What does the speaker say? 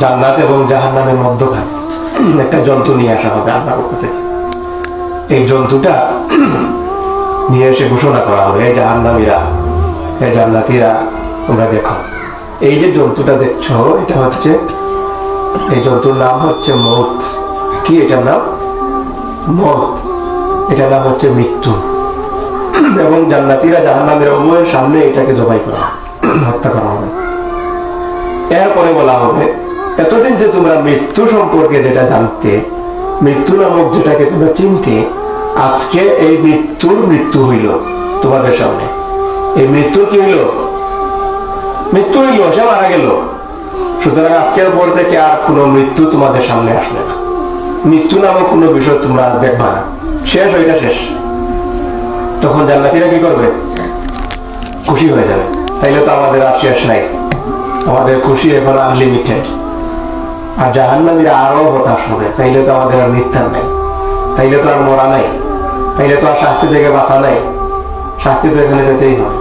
জান্নাত এবং জাহান্নামের মধ্যখানে। একটা জন্তু নিয়ে আসা হবে আল্লাহর পক্ষ থেকে। এই জন্তুটা নিয়ে এসে ঘোষণা করা হবে এই জাহান্নামীরা এই জান্নাতীরা, তোমরা দেখো, এই যে জন্তুটা দেখছ, এটা হচ্ছে, এই জন্তুর নাম হচ্ছে মৌত। কি এটার নাম? মৌত। এটার নাম হচ্ছে মৃত্যু। এবং জান্নাতীরা জাহান্নামের উভয়ের সামনে এটাকে জবাই করা হত্যা করা হবে। এরপরে বলা হবে এতদিন যে তোমরা মৃত্যু সম্পর্কে যেটা জানতে, মৃত্যু নামক যেটাকে তোমরা চিনতে, আজকে এই মৃত্যুর মৃত্যু হইল তোমাদের সামনে। এই মৃত্যুর কি হইল? মৃত্যু হইল, সে মারা গেল। সুতরাং আজকের পর থেকে আর কোনো মৃত্যু তোমাদের সামনে আসবে না। মৃত্যু নামক কোনো বিষয় তোমরা আর দেখবা না। শেষ, ওইটা শেষ। তখন জান্নাতিরা কি করবে? খুশি হয়ে যাবে। তাইলে তো আমাদের আর শেষ নাই। আমাদের খুশি এখন আনলিমিটেড আর জাহান্নামীরা আরও হতাশ হবে। তাইলে তো আমাদের আর নিস্তার নাই। তাইলে তো আর মরা নাই। তাইলে তো আর শাস্তি থেকে বাঁচা নাই। শাস্তি তো এখানে পেতেই হবে।